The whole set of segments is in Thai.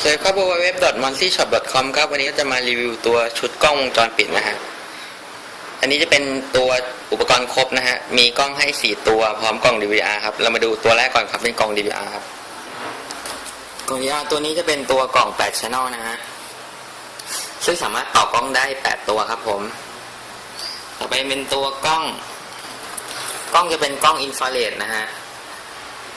สวัสดีครับ www.montyshop.com ครับวันนี้ก็จะมารีวิวตัวชุดกล้องวงจรปิดนะฮะอันนี้จะเป็นตัวอุปกรณ์ครบนะฮะมีกล้องให้ 4 ตัวพร้อมกล้อง DVR ครับเรามาดูตัวแรกก่อนครับเป็นกล้อง DVR ครับกล้อง DVR ตัวนี้จะเป็นตัวกล่อง8 channel นะฮะซึ่งสามารถต่อกล้องได้ 8 ตัวครับผม ต่อไปเป็นตัวกล้อง กล้องจะเป็นกล้องอินฟราเรดนะฮะ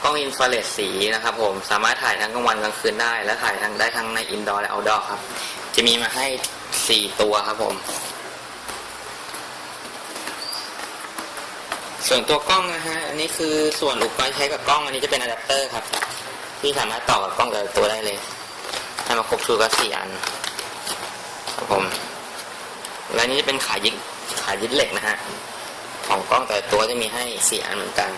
กล้องอินฟราเรดสีนะครับผมสามารถถ่ายทั้งกลางวันกลางคืนได้ และถ่ายทั้งได้ทั้งในอินดอร์และเอาดอร์ครับ จะมีมาให้ 4 ตัวครับผม ส่วนตัวกล้องนะฮะอันนี้คือส่วนอุปกรณ์ใช้กับกล้อง อันนี้จะเป็นอะแดปเตอร์ครับ ที่สามารถต่อกับกล้องแต่ละตัวได้เลยให้มาครบชุดก็สี่อันครับผมและนี่จะเป็นขายึดขายึดเหล็กนะฮะของกล้องแต่ละตัวจะมีให้สี่อันเหมือนกัน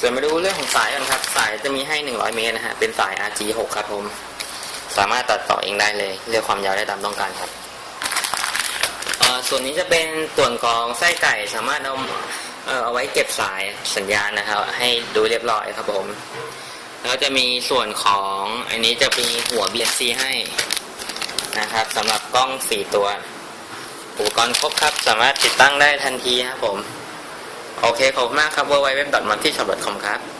ส่วนมาดูเรื่องของสายกันครับ สายจะมีให้ 100 เมตรนะฮะ เป็นสาย RG6 ครับผม สามารถตัดต่อเองได้เลย เลือกความยาวได้ตามต้องการครับ ส่วนนี้จะเป็นส่วนของไส้ไก่สามารถเอาเอาไว้เก็บสายสัญญาณนะครับ ให้ดูเรียบร้อยครับผม แล้วจะมีส่วนของอันนี้จะมีหัว BNC ให้นะครับสำหรับกล้อง 4 ตัว อุปกรณ์ครบครับ สามารถติดตั้งได้ทันทีครับผม โอเคขอบคุณมากครับ w w w m a r t i s h o p c o m ครับ